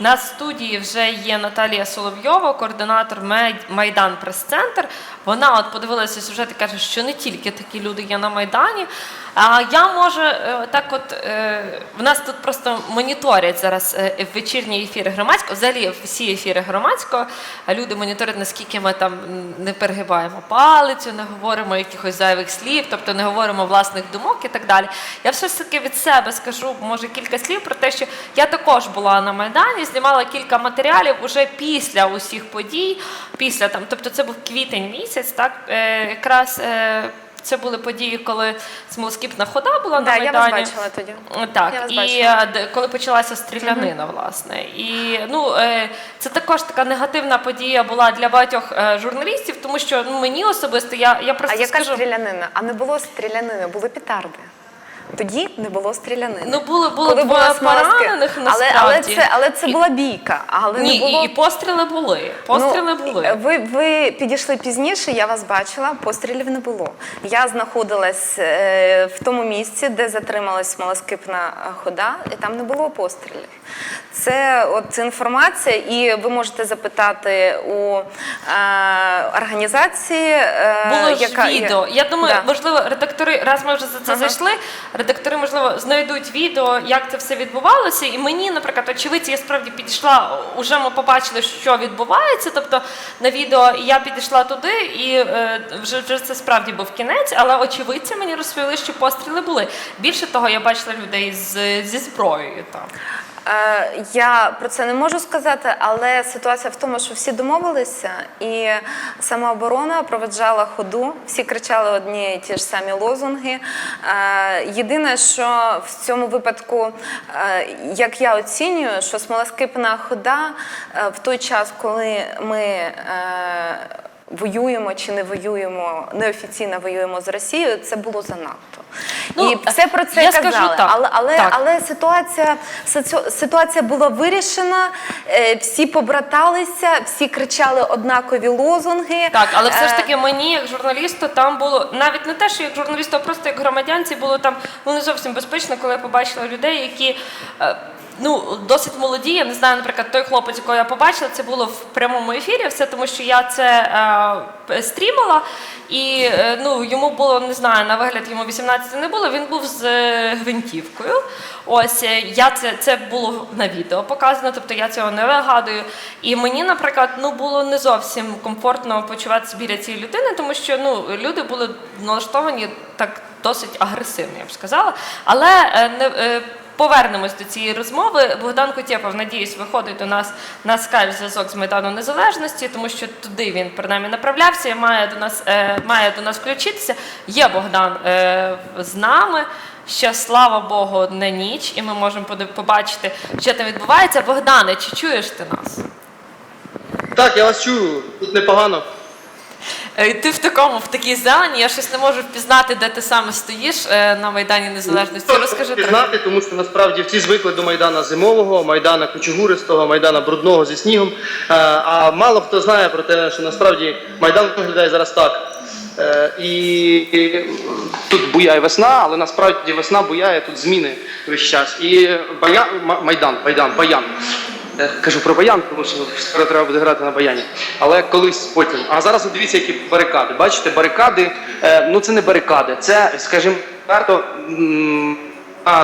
На студії вже є Наталія Соловйова, координатор Май- Майдан Прес-центр. Вона от подивилася сюжет і каже, що не тільки такі люди є на Майдані. А я може е, так, от е, в нас тут просто моніторять зараз е, вечірні ефіри громадського, взагалі всі ефіри громадського. Люди моніторять, наскільки ми там не перегибаємо палицю, не говоримо якихось зайвих слів, тобто не говоримо власних думок і так далі. Я все ж таки від себе скажу, може, кілька слів про те, що я також була на Майдані, знімала кілька матеріалів уже після усіх подій, після там, тобто це був квітень місяць, так е, якраз. Е, це були події, коли смолоскіпна хода була на Да, я вас бачила тоді. Так, Я вас і бачила. е, коли почалася стрілянина, власне. І ну, е, це також така негативна подія була для багатьох е, журналістів, тому що ну, мені особисто, я, я А просто яка стрілянина? А не було стрілянини, були петарди. Тоді не було стрілянини. Ну, було- було Коли двоє була смолоскип. але, але, це, але це була бійка. Але ні, не було... і, і постріли були. Постріли Ну, були. Ви, ви підійшли пізніше, я вас бачила, пострілів не було. Я знаходилась е, в тому місці, де затрималась смолоскипна хода, і там не було пострілів. Це от інформація, і ви можете запитати у е, організації, е, Було ж яка відео. Я думаю, Да. можливо, редактори, раз ми вже за це Ага. зайшли, редактори, можливо, знайдуть відео, як це все відбувалося. І мені, наприклад, очевидці, я справді підійшла, уже ми побачили, що відбувається. Тобто на відео я підійшла туди, і е, вже, вже це справді був кінець, але очевидці мені розповіли, що постріли були. Більше того, я бачила людей з, зі зброєю там. Е, Я про це не можу сказати, але ситуація в тому, що всі домовилися, і самооборона проведжала ходу, всі кричали одні і ті ж самі лозунги. Е, Єдине, що в цьому випадку, е, як я оцінюю, що смолоскипна хода в той час, коли ми. Е, Воюємо чи не воюємо, неофіційно воюємо з Росією, це було занадто. Ну, і все про це я скажу так, але але, так. але ситуація, ситуація була вирішена, е, всі побраталися, всі кричали однакові лозунги. Так, але все ж Е, таки мені, як журналісту, там було навіть не те, що як журналісту, а просто як громадянці було там ну не зовсім безпечно, коли я побачила людей, які. Ну, досить молоді. Я не знаю, наприклад, той хлопець, якого я побачила, це було в прямому ефірі. Все тому, що я це е, стрімала, і е, ну йому було не знаю, на вигляд йому 18 не було. Він був з е, гвинтівкою. Ось е, я це, це було на відео показано, тобто я цього не вигадую. І мені, наприклад, ну було не зовсім комфортно почуватися біля цієї людини, тому що ну люди були налаштовані так досить агресивно, я б сказала. Але е, не. Повернемось до цієї розмови. Богдан Кутєпов, надіюсь, виходить до нас на скайп зв'язок з Майдану Незалежності, тому що туди він принаймні направлявся і має до нас, е, має до нас включитися. Є Богдан е, з нами. Ще слава Богу, не ніч, і ми можемо побачити, що там відбувається. Богдане, чи чуєш ти нас? Так, я вас чую, тут непогано. Е, Ти в такому, в такій зелені, я щось не можу впізнати, де ти саме стоїш е, на Майдані Незалежності. Розкажи трохи. знати, тому що насправді всі звикли до Майдана зимового, Майдана кучугуристого, Майдана брудного зі снігом. Е, А мало хто знає про те, що насправді Майдан виглядає зараз так. Е, І і тут буяє весна, але насправді весна буяє тут зміни весь час. І Бая... Ма- Майдан, Байдан, Баян. Кажу про баян, тому що скоро треба буде грати на баяні. Але колись потім. А зараз дивіться, які барикади. Бачите, барикади, е, ну це не барикади, це, скажімо, карто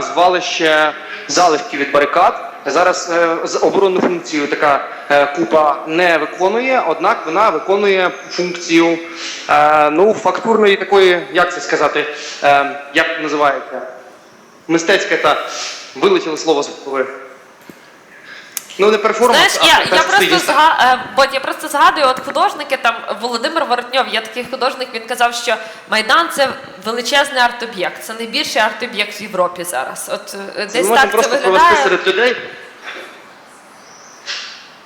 звалище заливки від барикад. Зараз е, оборонну функцію така е, купа не виконує, однак вона виконує функцію ну, фактурної такої, як це сказати, як називається? Мистецьке та вилетіло слово з голови. Ну, не перформанс, Знаєш, а я, я просто зга... е, бо я просто згадую, от художники там Володимир Воротньов, є такий художник, він казав, що Майдан це величезний арт-об'єкт, це найбільший арт-об'єкт в Європі зараз. От е, Ми десь так це просто провести виглядає. серед людей.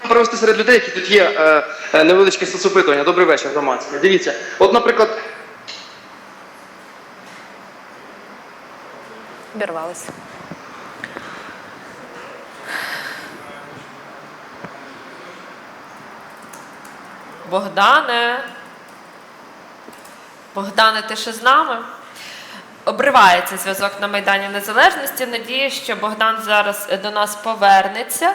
Провести серед людей, які тут є е, е, невеличке соцопитування. Добрий вечір, громадське. Дивіться, от, наприклад, Обірвалися. Богдане. Богдане, ти ще з нами? Обривається зв'язок на Майдані Незалежності. Надію, що Богдан зараз е, до нас повернеться.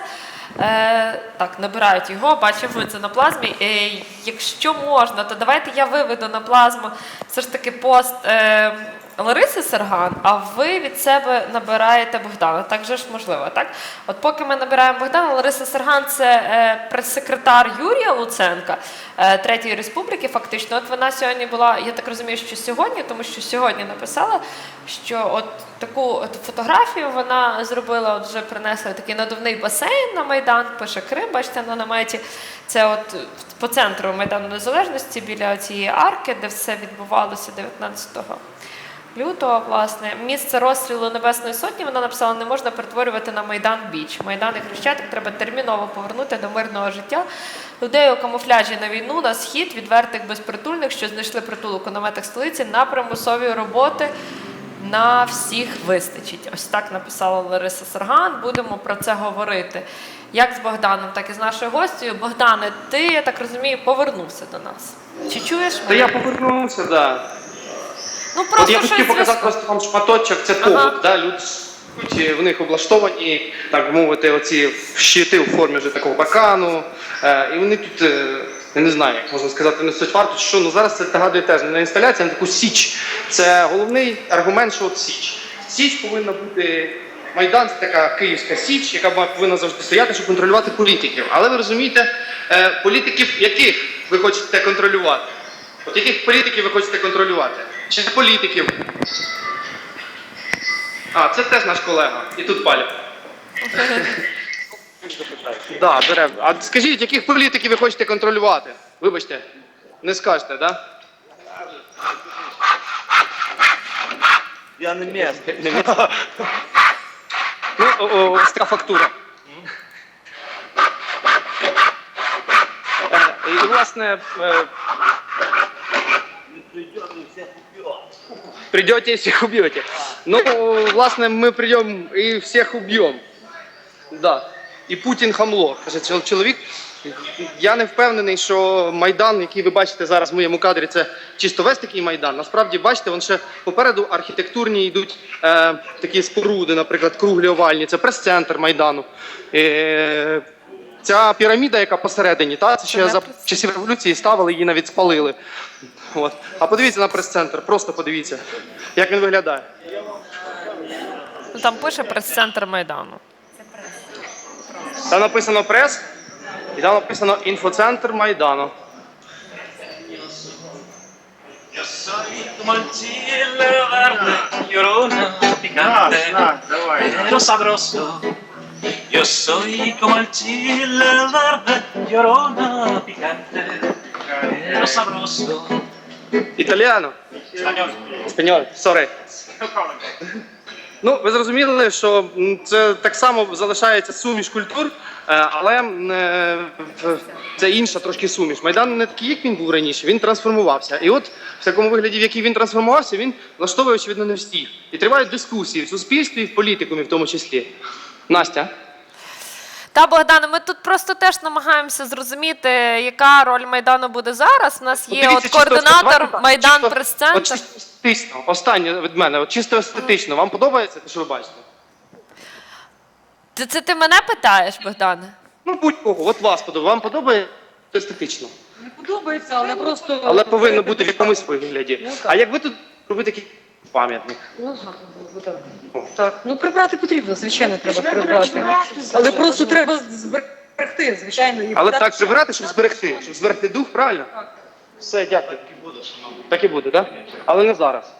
Е, так, набирають його, бачимо це на плазмі. Е, якщо можна, то давайте я виведу на плазму все ж таки пост е, Лариси Серган, а ви від себе набираєте Богдана. Так же ж можливо, так? От поки ми набираємо Богдана, Лариса Серган це е, прес-секретар Юрія Луценка е, Третьої Республіки. Фактично, от вона сьогодні була, я так розумію, що сьогодні, тому що сьогодні написала, що от таку от фотографію вона зробила, от вже принесла такий надувний басейн на Майдан, пише Крим, бачите на наметі. Це от по центру Майдану Незалежності біля цієї арки, де все відбувалося 19-го лютого, власне, місце розстрілу Небесної Сотні вона написала, не можна перетворювати на Майдан Біч. Майдан і Хрещатик треба терміново повернути до мирного життя. Людей у камуфляжі на війну, на схід, відвертих безпритульних, що знайшли притулок у наметах столиці, на примусові роботи. На всіх вистачить. Ось так написала Лариса Сарган. Будемо про це говорити. Як з Богданом, так і з нашою гостею. Богдане, ти, я так розумію, повернувся до нас. Чи чуєш? Мене? я повернувся, так. Да. Ну От просто я щось хотів показати просто вам шматочок, це Ага. побут, да? люди в них облаштовані, так би мовити, оці щити у формі вже такого бакану. Е, і вони тут, е, я не знаю, як можна сказати, несуть варту, що ну зараз це нагадує теж не інсталяція, а таку січ. Це головний аргумент, що от січ. Січ повинна бути. Майдан це така київська січ, яка повинна завжди стояти, щоб контролювати політиків. Але ви розумієте, е, політиків яких ви хочете контролювати? От яких політиків ви хочете контролювати? Чи політиків? А, це теж наш колега. І тут паля. Да, бере. А скажіть, яких політиків ви хочете контролювати? Вибачте, не скажете, так? Да? Я не місний. Ну, о, о, остра фактура. Е, І, власне, е, придете и всех убьете. Ну, власне, ми прийдемо і всіх уб'ємо. Да. І Путін хамло. Каже чол- чоловік. Я не впевнений, що Майдан, який ви бачите зараз в моєму кадрі, це чисто весь такий Майдан. Насправді, бачите, вон ще попереду архітектурні йдуть е, такі споруди, наприклад, круглі овальні. Це прес-центр Майдану. Е, ця піраміда, яка посередині, та, це ще за часів революції ставили, її навіть спалили. От. А подивіться на прес-центр, просто подивіться, як він виглядає. Ну, Там пише прес-центр Майдану. Там написано прес, і там написано інфоцентр Майдану. Yo Yo soy como el chile verde, llorona, picante, pero sabroso. Італіано. Спаньоль, сорі. Ну, ви зрозуміли, що це так само залишається суміш культур, е, але е, це інша трошки суміш. Майдан не такий, як він був раніше, він трансформувався. І от в такому вигляді, в який він трансформувався, він влаштовує, очевидно, не всіх. І тривають дискусії в суспільстві, і в політикумі в тому числі. Настя. Та Богдане, ми тут просто теж намагаємося зрозуміти, яка роль Майдану буде зараз. У нас є Подивіться, от координатор Майдан чисто- От прес-центр. чисто естетично, останнє від мене, от чисто естетично. Вам подобається те, що ви бачите? Це, це ти мене питаєш, Богдане? Ну, будь-кого, от вас подобається. Вам подобається естетично. Не подобається, але просто. Але повинно бути в якомусь вигляді. Ну. А як ви тут робите такий пам'ятник? Ну, гарно було, так. Так, ну прибрати потрібно, звичайно, треба прибрати. Але просто треба зберегти, звичайно. і Але подати- так прибирати, щоб зберегти, щоб зберегти дух, правильно? Все, дякую. Так і буде, так? Але не зараз.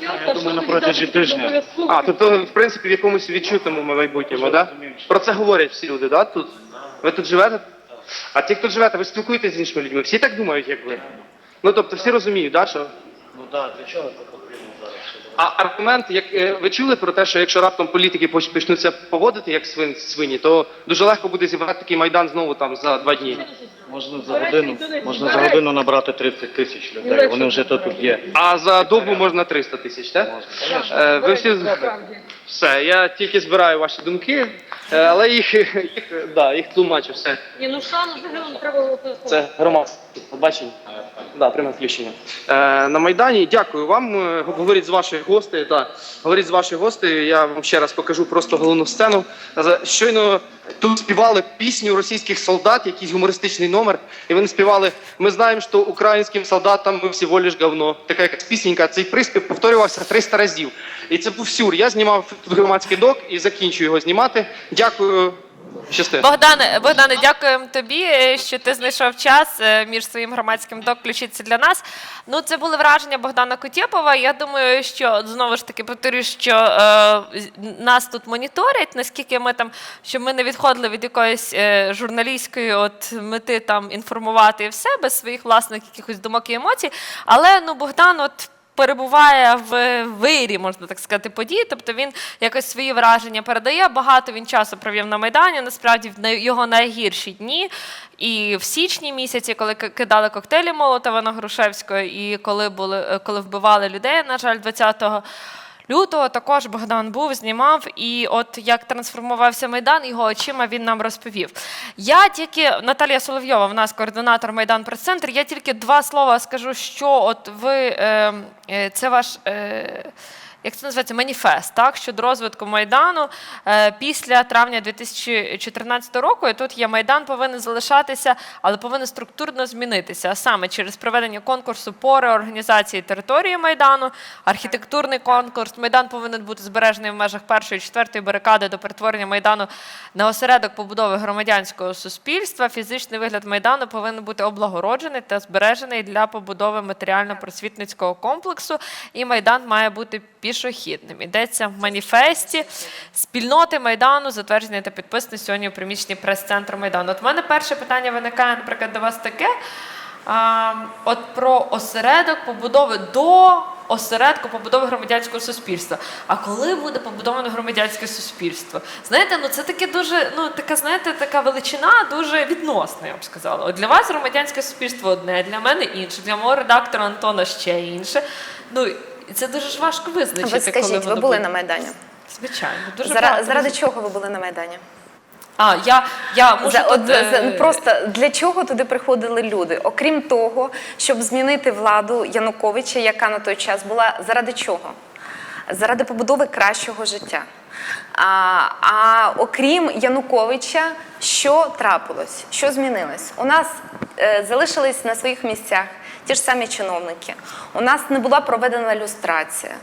Я думаю, на протязі тижня. А, тобто, в принципі, в якомусь відчутному майбутньому, так? Про це говорять всі люди, так? Тут? Ви тут живете? А ті, хто живете, ви спілкуєтесь з іншими людьми? Всі так думають, як ви? Ну, тобто, всі розуміють, так, що Так, для чого це потрібно зараз? А аргумент, як е, ви чули про те, що якщо раптом політики поч- почнуться поводити як свин, свині, то дуже легко буде зібрати такий майдан знову там за два дні. Можна за годину, можна за годину набрати 30 тисяч людей. Вони вже тут є. А за добу можна 300 тисяч, так? Е, ви всі все. Я тільки збираю ваші думки, е, але їх, їх, да, їх тлумачу все. Ні, ну шану взагалі треба Це громадське побачення. Да, пряме включення. Е, на Майдані дякую вам. Е, Говорить з ваших гостей. Да. Говорить з ваших гостей. Я вам ще раз покажу просто головну сцену. Щойно тут співали пісню російських солдат, якийсь гумористичний номер. І вони співали: Ми знаємо, що українським солдатам ми всього лиш говно. Така якась пісенька. Цей приспів повторювався 300 разів. І це був сюр. Я знімав тут громадський док і закінчую його знімати. Дякую. Щасти. Богдане, Богдане, дякуємо тобі, е, що ти знайшов час е, між своїм громадським док включитися для нас. Ну, це були враження Богдана Кутєпова. Я думаю, що знову ж таки повторюю, що е, нас тут моніторять, наскільки ми там, щоб ми не відходили від якоїсь е, журналістської от мети там інформувати і все без своїх власних якихось думок і емоцій. Але ну Богдан, от. Перебуває в вирі, можна так сказати, подій. Тобто він якось свої враження передає. Багато він часу провів на Майдані. Насправді в його найгірші дні. І в січні місяці, коли кидали коктейлі Молотова на Грушевського, і коли були коли вбивали людей, на жаль, 20 лютого також Богдан був, знімав. І от як трансформувався Майдан, його очима він нам розповів. Я тільки Наталія Соловйова, в нас координатор Майдан Прес-центр. Я тільки два слова скажу, що от ви е, е, це ваш. Як це називається, маніфест так, щодо розвитку Майдану е, після травня 2014 року. І тут є Майдан повинен залишатися, але повинен структурно змінитися. А саме через проведення конкурсу по реорганізації території Майдану, архітектурний конкурс. Майдан повинен бути збережений в межах першої четвертої барикади до перетворення Майдану на осередок побудови громадянського суспільства. Фізичний вигляд Майдану повинен бути облагороджений та збережений для побудови матеріально-просвітницького комплексу. І Майдан має бути пішохідним. Йдеться в маніфесті спільноти Майдану, затверджений та підписаний сьогодні у приміщенні прес-центру Майдану. От в мене перше питання виникає, наприклад, до вас таке. А, от про осередок побудови до осередку побудови громадянського суспільства. А коли буде побудоване громадянське суспільство? Знаєте, ну це таке дуже, ну така, знаєте, така величина дуже відносна, я б сказала. От для вас громадянське суспільство одне, для мене інше, для мого редактора Антона ще інше. Ну і це дуже ж важко визначити. Ви скажіть, коли ви були буде. на Майдані? Звичайно, дуже Зара- багато заради чого ви були на Майдані? А, я, я можу За, тут, от, е, за- ну, просто для чого туди приходили люди? Окрім того, щоб змінити владу Януковича, яка на той час була, заради чого? Заради побудови кращого життя. А, а окрім Януковича, що трапилось? Що змінилось? У нас е, залишились на своїх місцях ті ж самі чиновники. У нас не була проведена люстрація.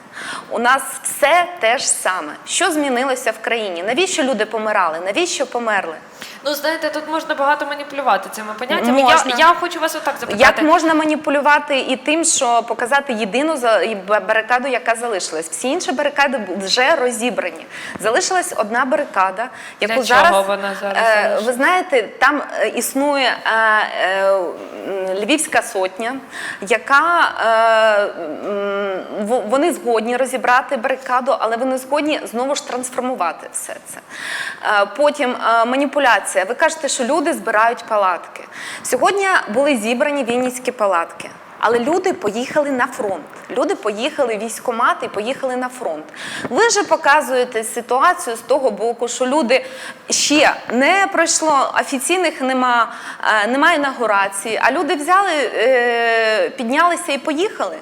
У нас все те ж саме. Що змінилося в країні? Навіщо люди помирали? Навіщо померли? Ну, знаєте, тут можна багато маніпулювати цими поняттями. Я, Можна. я хочу вас отак запитати. Як можна маніпулювати і тим, що показати єдину барикаду, яка залишилась? Всі інші барикади вже розібрані. Залишилась одна барикада, яку Для зараз, чого вона зараз е, ви знаєте, там е, існує е, е, Львівська сотня, яка е, вони згодні розібрати барикаду, але вони згодні знову ж трансформувати все це. Е, Потім е, маніпуляція. Ви кажете, що люди збирають палатки. Сьогодні були зібрані вінницькі палатки. Але люди поїхали на фронт. Люди поїхали в військкомат і поїхали на фронт. Ви же показуєте ситуацію з того боку, що люди ще не пройшло офіційних нема, е, немає інаугурації, а люди взяли, піднялися і поїхали.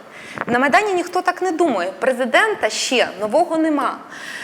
На Майдані ніхто так не думає. Президента ще нового нема.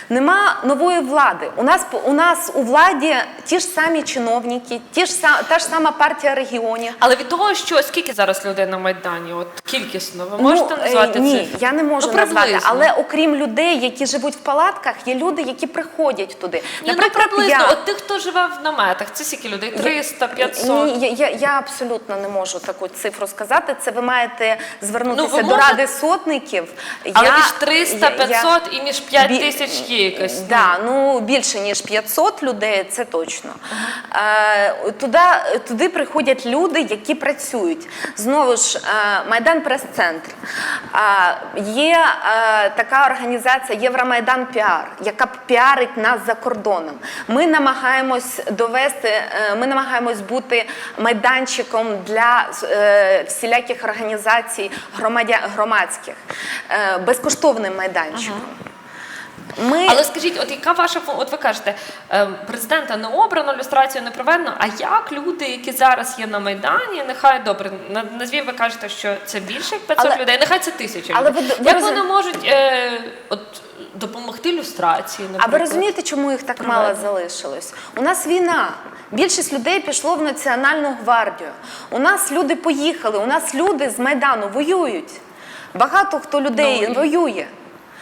Нема нової влади. У нас у нас у владі ті ж самі чиновники, ті ж са- та ж сама партія регіонів. Але від того, що скільки зараз людей на Майдані, от кількісно, ви можете Ну, назвати Ні, цифру? я не можу ну, назвати. Але окрім людей, які живуть в палатках, є люди, які приходять туди. Ні, ну приблизно, от тих, хто живе в наметах, це скільки людей? 300, 500? Ні, я, я, я абсолютно не можу таку цифру сказати. Це ви маєте звернутися Ну, ви до можете- ради сотників. Але Я- між 300, я- я- і між 5 тисяч є якась. ну. Да, ну більше ніж 500 людей, це точно. Е, туди, туди приходять люди, які працюють. Знову ж, е, Майдан прес-центр. Е, є е, така організація Євромайдан Піар, яка піарить нас за кордоном. Ми намагаємось довести, е, ми намагаємось бути майданчиком для е, всіляких організацій громадя, громадських, е, безкоштовним майданчиком. Ми Але скажіть, от яка ваша от ви кажете, ем, президента не обрано, люстрацію не проведено. А як люди, які зараз є на майдані, нехай добре, на- назвів ви кажете, що це більше як 500 Але- людей, нехай це тисяча Але людей. ви- ви як вони можуть е, от допомогти люстрації? А ви розумієте, чому їх так мало залишилось? У нас війна. Більшість людей пішло в Національну гвардію. У нас люди поїхали, у нас люди з Майдану воюють. Багато хто людей Ну, воює.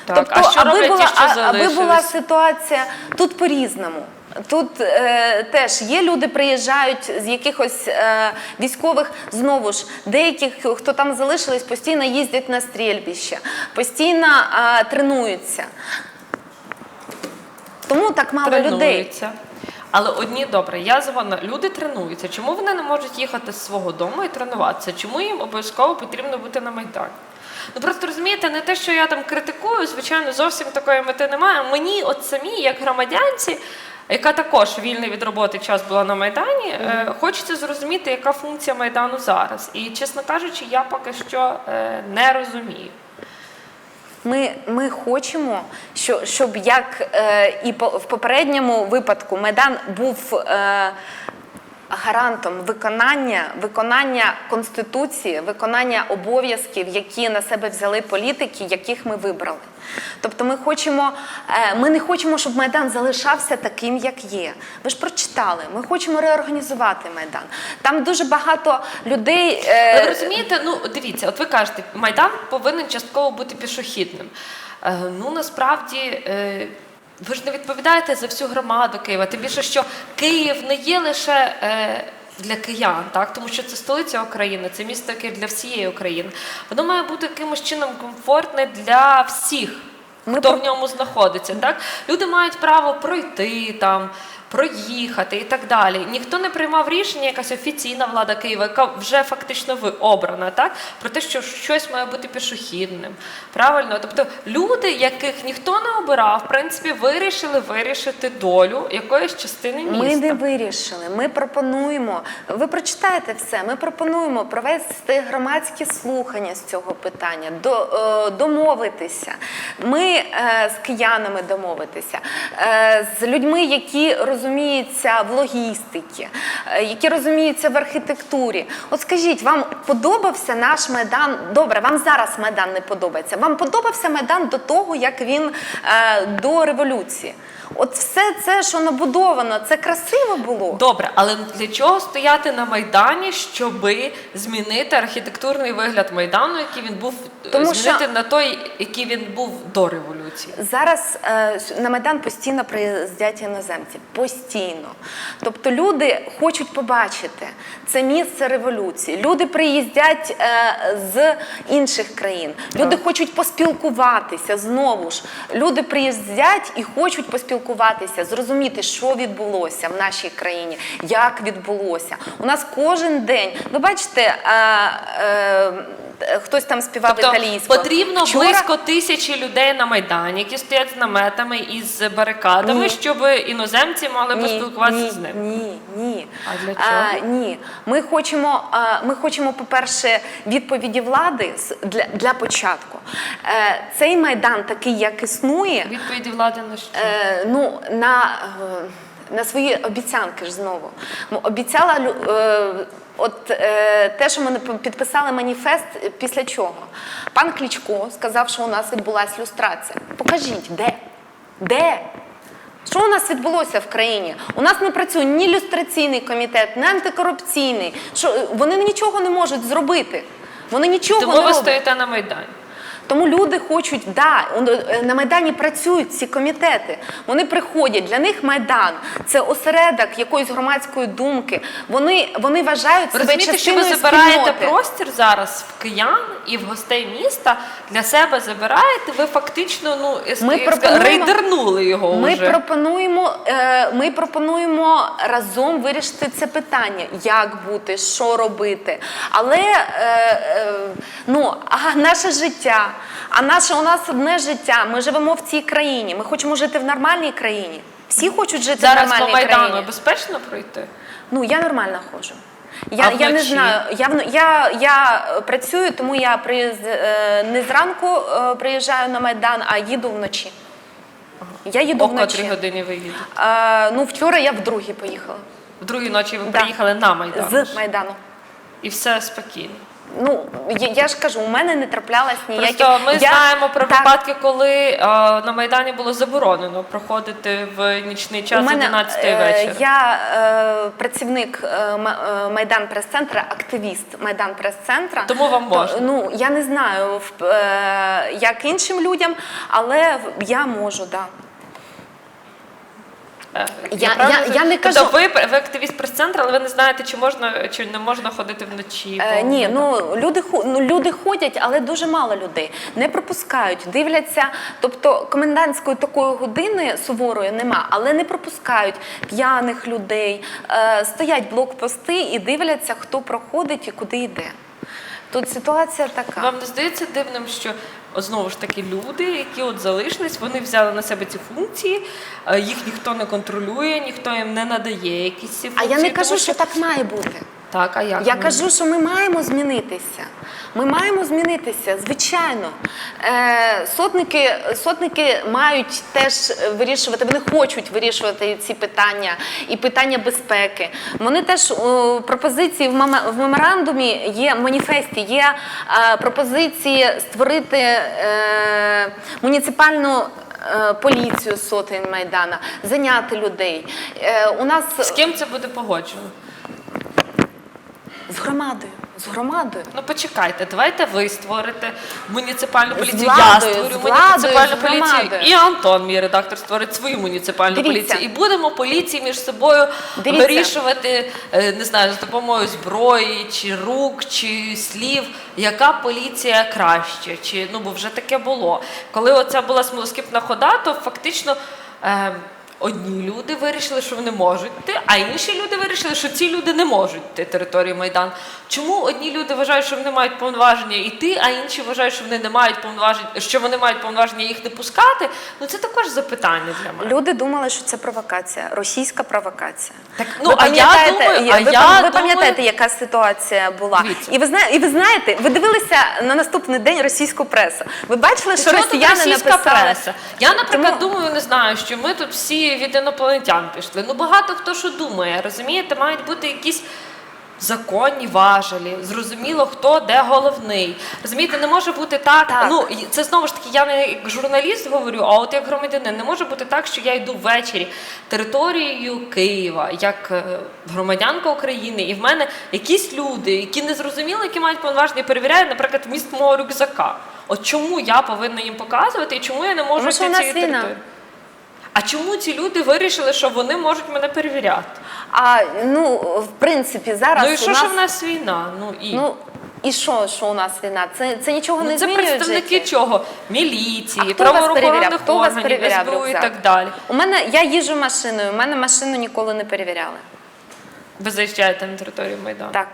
Так, тобто, а що аби, роблять була, ті, що аби була залишились? ситуація тут по-різному. Тут е, теж є люди, приїжджають з якихось е, військових, знову ж деяких, хто там залишились, постійно їздять на стрільбище, постійно е, тренуються. Тому так мало людей. тренуються. Але одні добре, я згодна, люди тренуються. Чому вони не можуть їхати з свого дому і тренуватися? Чому їм обов'язково потрібно бути на майдані? Ну просто розумієте, не те, що я там критикую, звичайно, зовсім такої мети немає. Мені, от самі, як громадянці, яка також вільний від роботи час була на майдані, е, хочеться зрозуміти, яка функція майдану зараз. І чесно кажучи, я поки що е, не розумію. Ми, ми хочемо, що, щоб як е, і по, в попередньому випадку Майдан був е, гарантом виконання, виконання конституції, виконання обов'язків, які на себе взяли політики, яких ми вибрали. Тобто, ми хочемо, е, ми не хочемо, щоб майдан залишався таким, як є. Ви ж прочитали. Ми хочемо реорганізувати майдан. Там дуже багато людей. е, ви розумієте, ну дивіться, от ви кажете, майдан повинен частково бути пішохідним. Е, ну насправді. Е, ви ж не відповідаєте за всю громаду Києва. Тим більше, що Київ не є лише е, для киян, так тому що це столиця України, це місто, яке для всієї України. Воно має бути якимось чином комфортне для всіх, Ми хто про- в ньому знаходиться. Так люди мають право пройти там. Проїхати і так далі. Ніхто не приймав рішення, якась офіційна влада Києва, яка вже фактично ви обрана, так про те, що щось має бути пішохідним. Правильно, тобто люди, яких ніхто не обирав, в принципі, вирішили вирішити долю якоїсь частини міста. Ми не вирішили. Ми пропонуємо. Ви прочитаєте все. Ми пропонуємо провести громадські слухання з цього питання, до, е, домовитися. Ми е, з киянами домовитися, е, з людьми, які розуміються в логістиці, е, які розуміються в архітектурі. От скажіть, вам подобався наш майдан? Добре, вам зараз майдан не подобається. Вам подобався майдан до того, як він е, до революції? От все це, що набудовано, це красиво було. Добре, але для чого стояти на майдані, щоби змінити архітектурний вигляд майдану, який він був Тому змінити що- на той, який він був до революції? Зараз е, на Майдан постійно приїздять іноземці. Постійно. Тобто люди хочуть побачити це місце революції. Люди приїздять е, з інших країн. Люди хочуть поспілкуватися знову ж. Люди приїздять і хочуть поспілкуватися, зрозуміти, що відбулося в нашій країні, як відбулося. У нас кожен день. Ви бачите, е, е, хтось там співав Тобто італійською. потрібно Вчора- близько тисячі людей на майдані, які стоять з наметами і з барикадами, Ні. щоб іноземці могли поспілкуватися ні, з ним. Ні, ні. А для А, чого? ні. Ми хочемо, а, ми хочемо, по-перше, відповіді влади для, для початку. Е, Цей майдан, такий, як існує, Відповіді влади на що? е, ну, на, е, на свої обіцянки ж знову. Обіцяла е, от е, те, що ми підписали маніфест, е, після чого? Пан Кличко сказав, що у нас відбулася люстрація. Покажіть, де? Де? Що у нас відбулося в країні? У нас не працює ні люстраційний комітет, ні антикорупційний. Що вони нічого не можуть зробити. Вони нічого Тому не ви роблять. стоїте на майдані. Тому люди хочуть, да, е, на Майдані працюють ці комітети. Вони приходять, для них Майдан це осередок якоїсь громадської думки. Вони, вони вважають себе розумієте, що ви забираєте спільноти. простір зараз в киян і в гостей міста для себе забираєте. Ви фактично ну як Ми рейдернули його Ми вже. пропонуємо, е, ми пропонуємо разом вирішити це питання, як бути, що робити. Але е, ну, а наше життя, а наше у нас одне життя. Ми живемо в цій країні. Ми хочемо жити в нормальній країні. Всі хочуть жити в зараз по нормальній майдану країні. безпечно пройти. Ну я нормально ходжу. Я, А я не знаю. Я, я, я е, працюю, тому я приїзд, е, не зранку е, приїжджаю на майдан, а їду вночі. Я їду О котрій вночі. годині ви їдете? Е, ну, вчора я вдруге поїхала. В другій ночі ви Да. приїхали на Майдан. З Майдану. І все спокійно. Ну, я, я ж кажу, у мене не траплялось ніяких... Просто ми Я- знаємо про Так, випадки, коли е, на Майдані було заборонено проходити в нічний час у мене, 11 е, вечора. Я е, працівник е, е, Майдан прес-центра, активіст Майдан прес-центра. Тому вам То. Ну, я не знаю, в- е, як іншим людям, але я можу, да. Е, Я- я- я не Тобто ви, ви активіст прес-центру, але ви не знаєте, чи можна чи не можна ходити вночі. Е, ні, ну люди ну люди ходять, але дуже мало людей. Не пропускають, дивляться. Тобто комендантської такої години суворої нема, але не пропускають п'яних людей. Е, стоять блокпости і дивляться, хто проходить і куди йде. Тут ситуація така. Вам не здається дивним, що о, знову ж таки люди, які от залишились, вони взяли на себе ці функції, е, їх ніхто не контролює, ніхто їм не надає якісь ці А я не тому кажу, що так має бути. Так, а як? Я кажу, що ми маємо змінитися. Ми маємо змінитися, звичайно. Е, сотники, сотники мають теж вирішувати, вони хочуть вирішувати ці питання і питання безпеки. Вони теж о, пропозиції в, мема- в меморандумі є в маніфесті, є е, пропозиції створити е, муніципальну. е, Поліцію сотень майдана, зайняти людей. Е, у нас З ким це буде погоджено? З громадою. З громадою. Ну почекайте, давайте ви створите муніципальну поліцію. владою, я створю з владою, муніципальну з поліцію. громадою. І Антон, мій редактор, створить свою муніципальну Дивіться. поліцію. І будемо поліції між собою Дивіться. вирішувати, е, не знаю, з допомогою зброї, чи рук, чи слів, яка поліція краще. Чи ну бо вже таке було. Коли оця була смолоскипна хода, то фактично. Е, Одні люди вирішили, що вони можуть йти, а інші люди вирішили, що ці люди не можуть йти територію Майдан. Чому одні люди вважають, що вони мають повноваження йти, а інші вважають, що вони не мають повноважень, що вони мають повноваження їх не пускати? Ну це також запитання для мене. Люди думали, що це провокація, російська провокація. Так, ну, ви а я думаю- а ви, я ви думаю- пам'ятаєте, яка ситуація була? Дивіться. І ви знаєте, і ви знаєте, ви дивилися на наступний день російську пресу. Ви бачили, що Чому росіяни російська написали? преса? Я, наприклад, Тому- думаю, не знаю, що ми тут всі від інопланетян пішли. Ну багато хто що думає, розумієте, мають бути якісь. Законні важелі, зрозуміло, хто де головний. Розумієте, не може бути так. Так. Ну це знову ж таки, я не як журналіст говорю, а от як громадянин, не може бути так, що я йду ввечері територією Києва, як е, громадянка України, і в мене якісь люди, які не зрозуміли, які мають повноваження, перевіряють, наприклад, вміст мого рюкзака. От чому я повинна їм показувати, і чому я не можу Тому що у нас цією війна. територією? А чому ці люди вирішили, що вони можуть мене перевіряти? А ну в принципі зараз ну і у що, нас що в нас війна? Ну і ну і що, що у нас війна? Це це нічого Ну, не це змінює в представники житті? чого? Міліції, правоохоронних органів, СБУ і так далі. У мене я їжджу машиною. У мене машину ніколи не перевіряли. Ви заїжджаєте на територію Майдану? Так.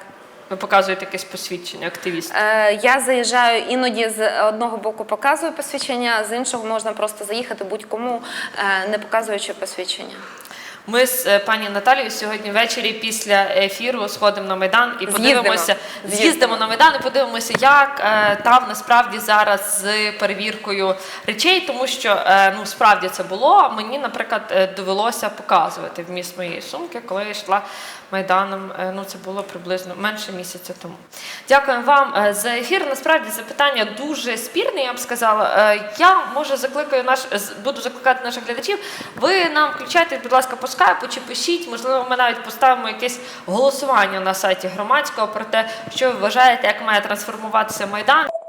Ви показуєте якесь посвідчення активіста. Е, Я заїжджаю іноді з одного боку показую посвідчення, з іншого можна просто заїхати будь-кому, е, не показуючи посвідчення. Ми з е, пані Наталією сьогодні ввечері після ефіру сходимо на майдан і подивимося. З'їздимо. З'їздимо на майдан і подивимося, як е, там насправді зараз з перевіркою речей, тому що е, ну справді це було. Мені, наприклад, е, довелося показувати вміст моєї сумки, коли я йшла майданом. Е, ну це було приблизно менше місяця тому. Дякую вам е, за ефір. Насправді запитання дуже спірне, я б сказала. Е, я може закликаю наш буду закликати наших глядачів. Ви нам включайте, будь ласка, по скайпу чи пишіть. Можливо, ми навіть поставимо якесь голосування на сайті громадського про те, що ви вважаєте, як має трансформуватися майдан.